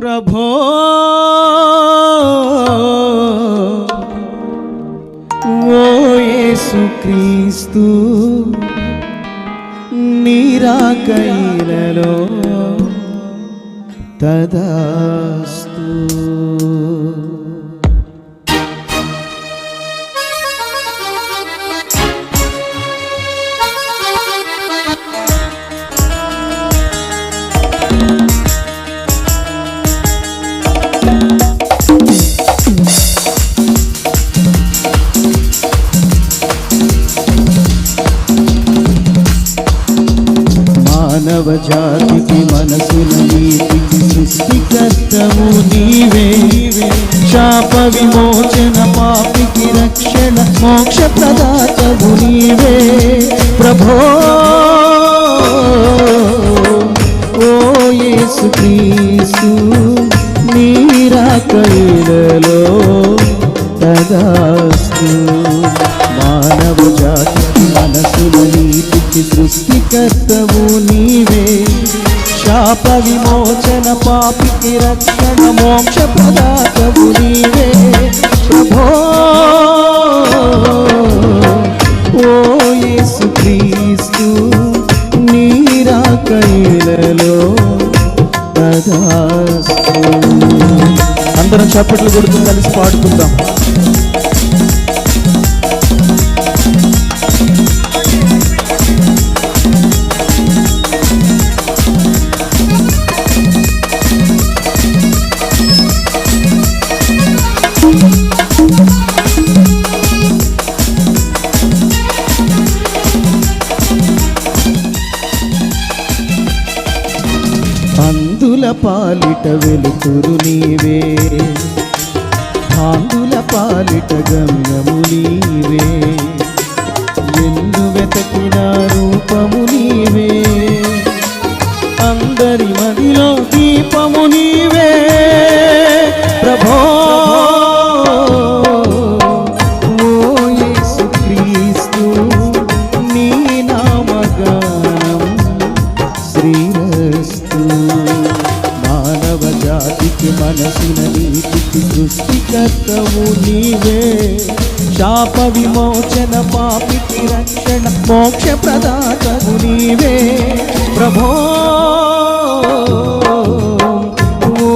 ప్రభో. ఓ యేసుక్రీస్తు నీరాకైలలో తదాస్తు. మానవ జాతికి మనసుల నీతికి సృష్టికర్తము నీవే. శాప విమోచన పాపికి రక్షణ మోక్ష ప్రదాతవు నీవే. ప్రభో ఓ యేసు క్రీస్తు నీరాకైలలో తదాస్తు. మానవ జాతికి మనసుల సృష్టి సృష్టికర్తవు నీవే. శాప విమోచన పాపికి రక్షణ మోక్ష ప్రదాతవు నీవే. ప్రభో ఓ యేసు క్రీస్తు నీరాకైలలో అందరం చప్పట్లు కొడుతూ కలిసి పాడుకుందాం. పాలిట వెలుతురు నీవే. ఆందుల పాలిట గమ్యము నీవే. ఎందు వెతకిన రూపము నీవే. జాతికి మనసున నీతికి సృష్టికర్తవు నీవే. శాప విమోచన పాపికి రక్షణ మోక్ష ప్రదాతవు నీవే. ప్రభో ఓ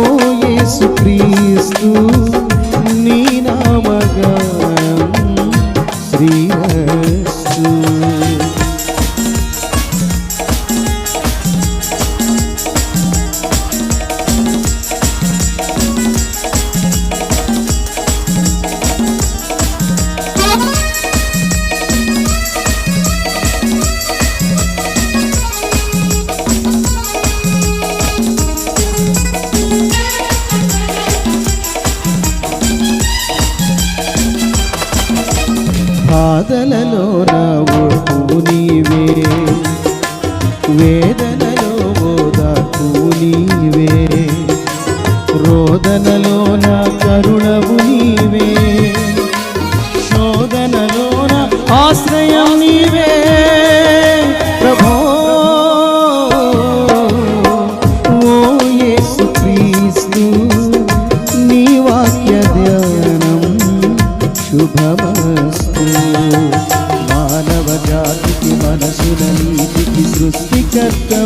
ప్రియ బాధలలో నా ఓర్పు నీవే. వేదనలో ఓదార్పు నీవే. రోదనలో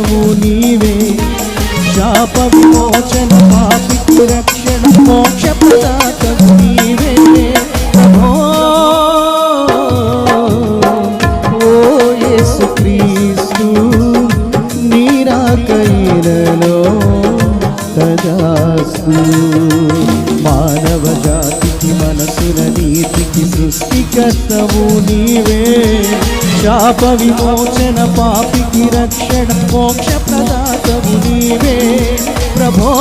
సృష్టికర్తవు నీవే. శాప విమోచన పాపికి రక్షణ మోక్ష ప్రదాతవు నీవే. ప్రభో ఓ యేసుక్రీస్తు నీరాకైలలో తదాస్తు. నీతికి సృష్టికర్తవు నీవే. శాప విమోచన పాపికి రక్షణ మోక్ష ప్రదాతవు నీవే. ప్రభో